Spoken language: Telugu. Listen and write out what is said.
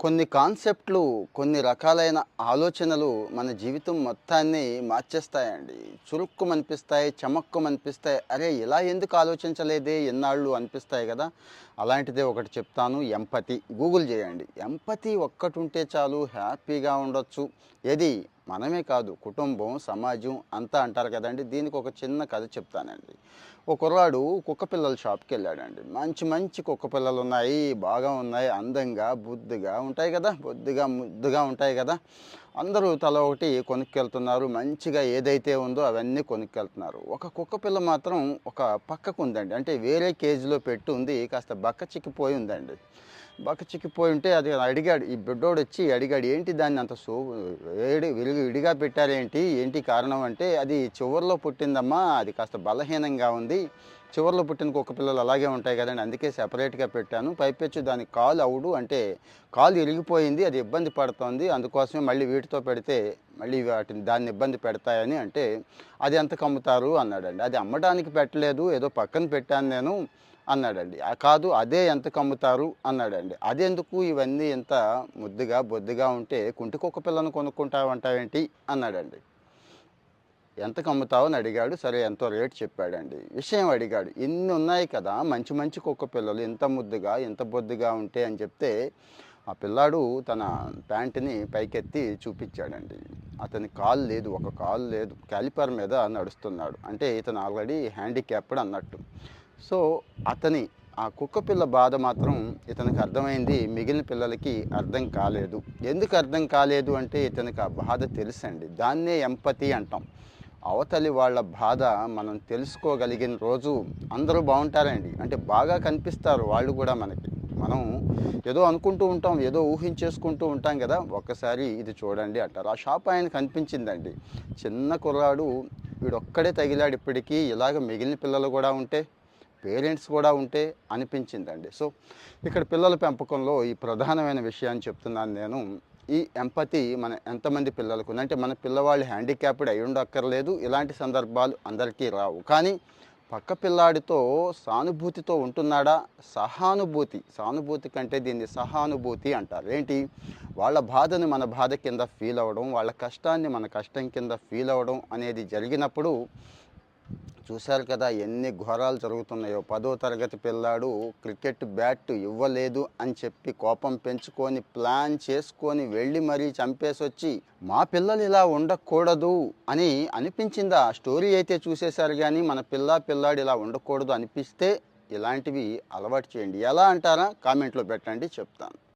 కొన్ని కాన్సెప్ట్లు కొన్ని రకాలైన ఆలోచనలు మన జీవితం మొత్తాన్ని మార్చేస్తాయండి. చురుక్కుమనిపిస్తాయి చమక్కుమనిపిస్తాయి. అరే ఇలా ఎందుకు ఆలోచించలేదే ఎన్నాళ్ళు అనిపిస్తాయి కదా? అలాంటిదే ఒకటి చెప్తాను ఎంపతి. గూగుల్ చేయండి. ఎంపతి ఒక్కటి ఉంటే చాలు హ్యాపీగా ఉండొచ్చు. ఏది? మనమే కాదు కుటుంబం సమాజం అంతా అంటారు కదండి. దీనికి ఒక చిన్న కథ చెప్తానండి. ఒక కుర్రాడు కుక్క పిల్లల షాప్కి వెళ్ళాడండి. మంచి మంచి కుక్క పిల్లలు ఉన్నాయి బాగా ఉన్నాయి అందంగా బుద్ధిగా ఉంటాయి కదా బుద్ధిగా ముద్దుగా ఉంటాయి కదా. అందరూ తల ఒకటి కొనుక్కెళ్తున్నారు. మంచిగా ఏదైతే ఉందో అవన్నీ కొనుక్కెళ్తున్నారు. ఒక కుక్క పిల్ల మాత్రం ఒక పక్కకు ఉందండి. అంటే వేరే కేజీలో పెట్టి ఉంది. కాస్త బక్క చిక్కిపోయి ఉందండి. బక్క చిక్కిపోయి ఉంటే అది అడిగాడు. ఈ బిడ్డోడు వచ్చి అడిగాడు ఏంటి దాన్ని అంత సో వేడి విరిగి విడిగా పెట్టారేంటి? ఏంటి కారణం? అంటే అది చివరిలో పుట్టిందమ్మా. అది కాస్త బలహీనంగా ఉంది. చివరిలో పుట్టిన కుక్క పిల్లలు అలాగే ఉంటాయి కదండి. అందుకే సెపరేట్గా పెట్టాను. పైపెచ్చు దాని కాలు అవుడు అంటే కాలు ఇరిగిపోయింది అది ఇబ్బంది పడుతోంది. అందుకోసమే మళ్ళీ వీటితో పెడితే మళ్ళీ వాటిని దాన్ని ఇబ్బంది పెడతాయని అంటే అది ఎంత అమ్ముతారు అన్నాడండి. అది అమ్మడానికి పెట్టలేదు ఏదో పక్కన పెట్టాను నేను అన్నాడండి. కాదు అదే ఎంతకు అమ్ముతారు అన్నాడండి. అదెందుకు ఇవన్నీ ఇంత ముద్దుగా బొద్దుగా ఉంటే కుంటి కుక్క పిల్లను కొనుక్కుంటావంటావేంటి అన్నాడండి. ఎంతకు అమ్ముతావని అని అడిగాడు. సరే ఎంతో రేట్ చెప్పాడండి. విషయం అడిగాడు. ఇన్ని ఉన్నాయి కదా మంచి మంచి కుక్క పిల్లలు ఇంత ముద్దుగా ఇంత బొద్దుగా ఉంటే అని చెప్తే ఆ పిల్లాడు తన ప్యాంటుని పైకెత్తి చూపించాడండి. అతని కాలు లేదు ఒక కాలు లేదు క్యాలిపర్ మీద నడుస్తున్నాడు. అంటే ఇతను ఆల్రెడీ హ్యాండిక్యాప్డ్ అన్నట్టు. సో అతని ఆ కుక్క పిల్ల బాధ మాత్రం ఇతనికి అర్థమైంది. మిగిలిన పిల్లలకి అర్థం కాలేదు. ఎందుకు అర్థం కాలేదు? అంటే ఇతనికి ఆ బాధ తెలుసండి. దాన్నే ఎంపతి అంటాం. అవతలి వాళ్ళ బాధ మనం తెలుసుకోగలిగిన రోజు అందరూ బాగుంటారండి. అంటే బాగా కనిపిస్తారు వాళ్ళు కూడా మనకి. మనం ఏదో అనుకుంటూ ఉంటాం ఏదో ఊహించేసుకుంటూ ఉంటాం కదా. ఒక్కసారి ఇది చూడండి అంటారు. ఆ షాప్ ఆయన కనిపించిందండి చిన్న కుర్రాడు వీడొక్కడే తగిలాడు ఇప్పటికీ. ఇలాగ మిగిలిన పిల్లలు కూడా ఉంటే పేరెంట్స్ కూడా ఉంటే అనిపించిందండి. సో ఇక్కడ పిల్లల పెంపకంలో ఈ ప్రధానమైన విషయాన్ని చెప్తున్నాను నేను. ఈ ఎంపతి మన ఎంతమంది పిల్లలకు అంటే మన పిల్లవాళ్ళు హ్యాండిక్యాప్డ్ అయి ఉండక్కర్లేదు. ఇలాంటి సందర్భాలు అందరికీ రావు. కానీ పక్క పిల్లాడితో సానుభూతితో ఉంటున్నాడా? సహానుభూతి. సానుభూతి కంటే దీన్ని సహానుభూతి అంటారు. ఏంటి? వాళ్ళ బాధను మన బాధ కింద ఫీల్ అవ్వడం వాళ్ళ కష్టాన్ని మన కష్టం కింద ఫీల్ అవ్వడం అనేది జరిగినప్పుడు చూశారు కదా ఎన్ని ఘోరాలు జరుగుతున్నాయో. పదో తరగతి పిల్లాడు క్రికెట్ బ్యాట్ ఇవ్వలేదు అని చెప్పి కోపం పెంచుకొని ప్లాన్ చేసుకొని వెళ్ళి మరీ చంపేసి వచ్చి మా పిల్లలు ఇలా ఉండకూడదు అని అనిపించిందా? స్టోరీ అయితే చూసేశారు కానీ మన పిల్ల పిల్లాడు ఇలా ఉండకూడదు అనిపిస్తే ఇలాంటివి అలవాటు చేయండి. ఎలా అంటారా? కామెంట్లో పెట్టండి చెప్తాను.